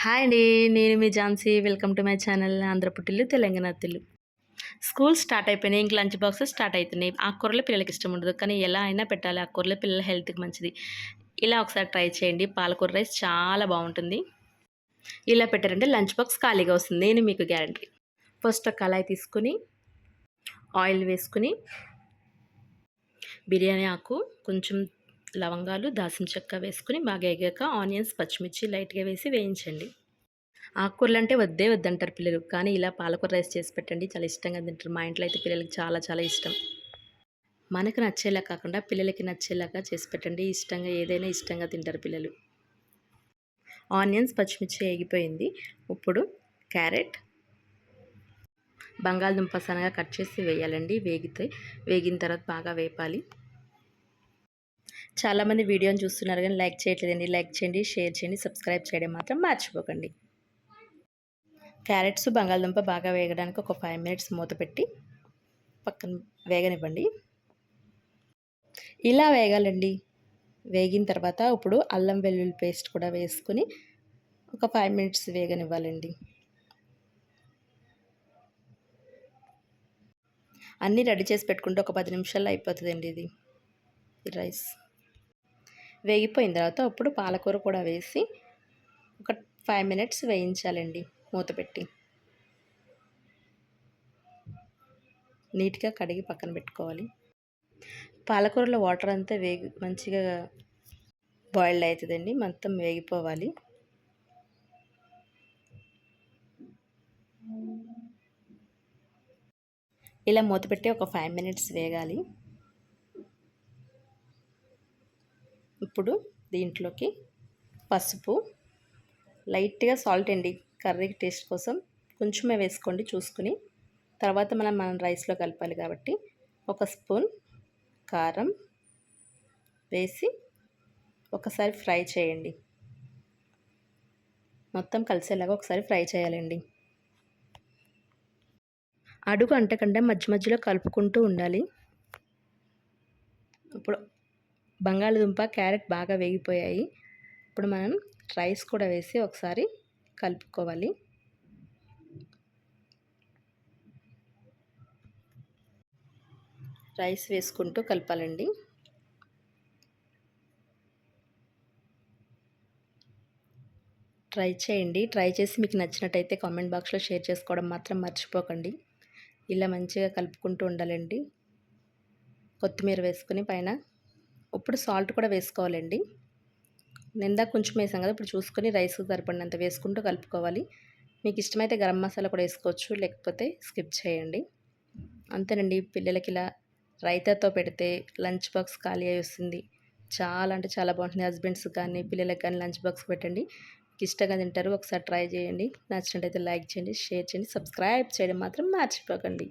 Hi అండి నేను మీ Jhansi. Welcome to my channel ఆంధ్రపుట్టిల్లు Telangana అత్తిల్లు స్కూల్ స్టార్ట్ అయిపోయినాయి ఇంక లంచ్ బాక్సెస్ స్టార్ట్ అవుతున్నాయి ఆకుకూరలు పిల్లలకి ఇష్టం ఉండదు కానీ ఎలా అయినా పెట్టాలి. ఆకుకూరలు పిల్లల హెల్త్కి మంచిది. ఇలా ఒకసారి ట్రై చేయండి. పాలకూర రైస్ చాలా బాగుంటుంది. ఇలా పెట్టారంటే లంచ్ బాక్స్ ఖాళీగా వస్తుంది నేను మీకు గ్యారంటీ. ఫస్ట్ కళాయి తీసుకుని ఆయిల్ వేసుకుని బిర్యానీ ఆకు కొంచెం లవంగాలు దాసిన చెక్క వేసుకుని బాగా ఎగాక ఆనియన్స్ పచ్చిమిర్చి లైట్గా వేసి వేయించండి. ఆకుకూరలు అంటే వద్దే వద్దంటారు పిల్లలు కానీ ఇలా పాలకూర రైస్ చేసి పెట్టండి. చాలా ఇష్టంగా తింటారు. మా ఇంట్లో అయితే పిల్లలకి చాలా చాలా ఇష్టం. మనకు నచ్చేలా కాకుండా పిల్లలకి నచ్చేలాగా చేసి పెట్టండి. ఇష్టంగా ఏదైనా ఇష్టంగా తింటారు పిల్లలు. ఆనియన్స్ పచ్చిమిర్చి వేగిపోయింది ఇప్పుడు క్యారెట్ బంగాళదుంప సన్నగా కట్ చేసి వేయాలండి. వేగితే వేగిన తర్వాత బాగా వేపాలి. చాలామంది వీడియోని చూస్తున్నారు కానీ లైక్ చేయట్లేదండి. లైక్ చేయండి షేర్ చేయండి సబ్స్క్రైబ్ చేయడం మాత్రం మర్చిపోకండి. క్యారెట్స్ బంగాళదుంప బాగా వేగడానికి ఒక ఫైవ్ మినిట్స్ మూత పెట్టి పక్కన వేగనివ్వండి. ఇలా వేగాలండి. వేగిన తర్వాత ఇప్పుడు అల్లం వెల్లుల్లి పేస్ట్ కూడా వేసుకుని ఒక ఫైవ్ మినిట్స్ వేగనివ్వాలండి. అన్నీ రెడీ చేసి పెట్టుకుంటే ఒక పది నిమిషాల్లో అయిపోతుందండి ఇది. రైస్. వేగిపోయిన తర్వాత అప్పుడు పాలకూర కూడా వేసి ఒక ఫైవ్ మినిట్స్ వేయించాలండి మూత పెట్టి. నీట్గా కడిగి పక్కన పెట్టుకోవాలి. పాలకూరలో వాటర్ అంతా వేగి మంచిగా బాయిల్డ్ అవుతుందండి మొత్తం వేగిపోవాలి. ఇలా మూత పెట్టి ఒక ఫైవ్ మినిట్స్ వేగాలి. ఇప్పుడు దీంట్లోకి పసుపు. లైట్గా సాల్ట్ అండి. కర్రీ టేస్ట్ కోసం కొంచెమే వేసుకోండి చూసుకుని. తర్వాత మనం మనం రైస్లో కలపాలి కాబట్టి ఒక స్పూన్ కారం వేసి ఒకసారి ఫ్రై చేయండి. మొత్తం కలిసేలాగా ఒకసారి ఫ్రై చేయాలండి. అడుగు అంటకంటే మధ్య మధ్యలో కలుపుకుంటూ ఉండాలి. ఇప్పుడు బంగాళదుంప క్యారెట్ బాగా వేగిపోయాయి. ఇప్పుడు మనం రైస్ కూడా వేసి ఒకసారి కలుపుకోవాలి. రైస్ వేసుకుంటూ కలపాలండి. ట్రై చేయండి. ట్రై చేసి మీకు నచ్చినట్టయితే కామెంట్ బాక్స్లో షేర్ చేసుకోవడం మాత్రం మర్చిపోకండి. ఇలా మంచిగా కలుపుకుంటూ ఉండాలండి. కొత్తిమీర వేసుకుని పైన ఇప్పుడు సాల్ట్ కూడా వేసుకోవాలండి. నిందా కొంచెం వేసాం కదా ఇప్పుడు చూసుకొని రైస్ సరిపడినంత వేసుకుంటూ కలుపుకోవాలి. మీకు ఇష్టమైతే గరం మసాలా కూడా వేసుకోవచ్చు లేకపోతే స్కిప్ చేయండి. అంతేనండి పిల్లలకి ఇలా రైతాతో పెడితే లంచ్ బాక్స్ ఖాళీ అయి వస్తుంది. చాలా అంటే చాలా బాగుంటుంది. హస్బెండ్స్ కానీ పిల్లలకి కానీ లంచ్ బాక్స్ పెట్టండి. ఇష్టంగా తింటారు ఒకసారి ట్రై చేయండి. నచ్చినట్టయితే లైక్ చేయండి షేర్ చేయండి సబ్స్క్రైబ్ చేయడం మాత్రం మర్చిపోకండి.